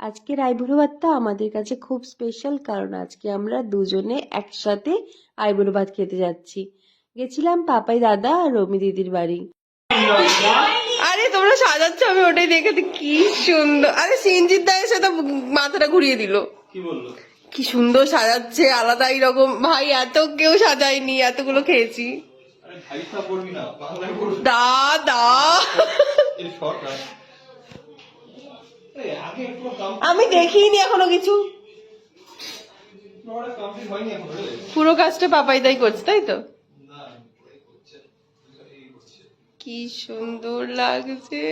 আজকের আইবুড়ো ভাতটা আমাদের কাছে খুব স্পেশাল কারণ আজকে আমরা দুজনে একসাথে আইবুড়ো ভাত খেতে যাচ্ছি। গেছিলাম পাপাই দাদা আর রমি দিদির বাড়ি। আরে তোমরা সাজাচ্ছ আমি ওটাই দেখেছি কি সুন্দর। আরে সিনজিৎ দা এসে তো মাথাটা ঘুরিয়ে দিল। কি সুন্দর সাজাচ্ছে আলাদাই রকম। ভাই এত কেউ সাজায়নি এতগুলো খেয়েছি। দা দা। আমি দেখিনি এখনও কিছু। পুরো কাজটা পাপাই তাই করছে তাই তো? না এই করছে এই করছে। কি সুন্দর লাগছে।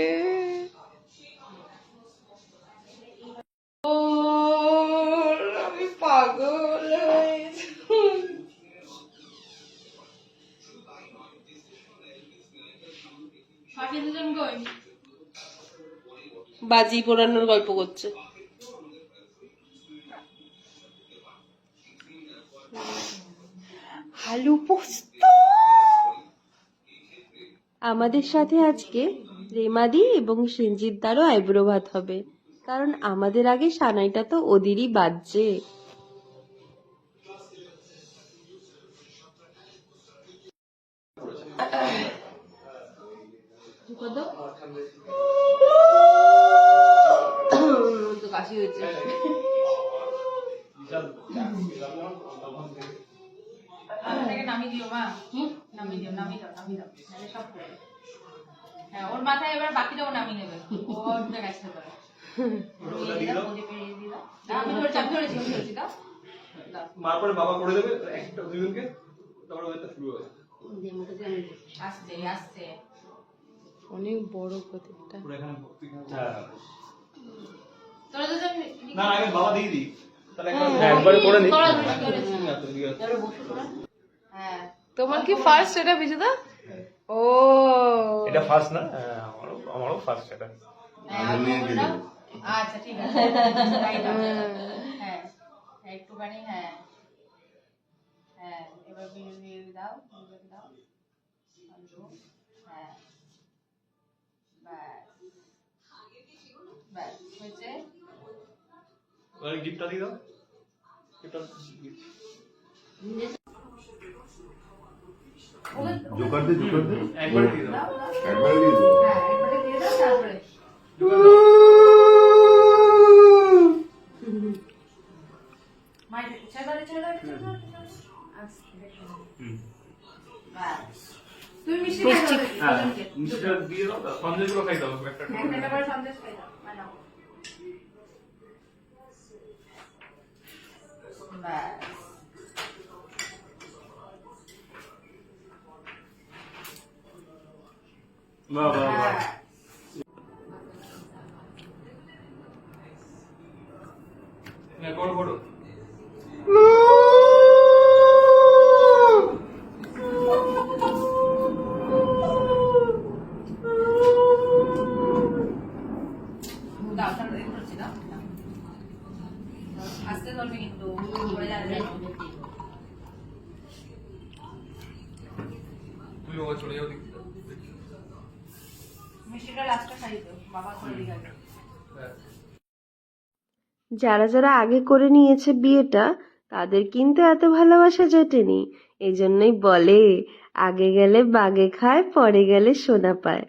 ও আমি পাগল বাজি পোড়ানোর গল্প করছে। আলু পোস্ত। আমাদের সাথে আজকে রেমাদি এবং সঞ্জিত দারও আইবুড়ো ভাত হবে কারণ আমাদের আগে সানাইটা তো ওদেরই বাজছে। তো কাশি হয়েছে থেকে নামিয়ে দিও মা নামিয়ে দিও নামিয়ে দাও নামিয়ে দাও সব পড়বে হ্যাঁ ওর মাথায় এবার বাকিটাও নামিয়ে নেবে ওর জায়গায় আসতে পারে দিয়ে দাও, ওদিকে দিয়ে দিও। দাও, আমি ধরেছি আমি ধরেছি আমি ধরেছি দাও দাও মার পরে বাবা করে দেবে একটা দুজনকে তারপরে ওইটা শুরু হবে আসছে আসছে অনেক বড় প্রদীপটা পুরো এখানে ভর্তি হ্যাঁ তোরা দুজন না না, আগে বাবা দিয়ে দিই। হ্যাঁ, একবারে করে নি। তোরা হ্যাঁ তোমার কি ফার্স্ট এটা বিজুদা? ও। এটা ফার্স্ট না? হ্যাঁ, আমারও আমারও ফার্স্ট এটা। হ্যাঁ, আচ্ছা ঠিক আছে। হ্যাঁ। হ্যাঁ, একটুখানি হ্যাঁ। হ্যাঁ এবার দিয়ে দাও দাও। হ্যাঁ। ব্যাস। ব্যাস হয়েছে? ওই গিফটটা দিয়ে দাও জোকার দে জোকার দে একবারে দিয়ে দাও একবারে দিয়ে দেবো হ্যাঁ একবারে দিয়ে দাও তারপরে দাও দাও দাও দাও। দাও। তুমি মিষ্টি খাই দাও হ্যাঁ ওদেরকে। দিয়ে দাও সন্দেশগুলো খাই দাও একটা সন্দেশ খাই দাও বানাও 呗。没有没。ধরবে কিন্তু পড়ে যাবে তুমি বাবা চলে যাও দেখি মিষ্টিটা লাস্টে খাই দিও বাবা করে দিয়ে হ্যাঁ। যারা যারা আগে করে নিয়েছে বিয়েটা তাদের কিন্তু এত ভালোবাসা জোটেনি। এই জন্যই বলে আগে গেলে বাগে খায় পরে গেলে সোনা পায়।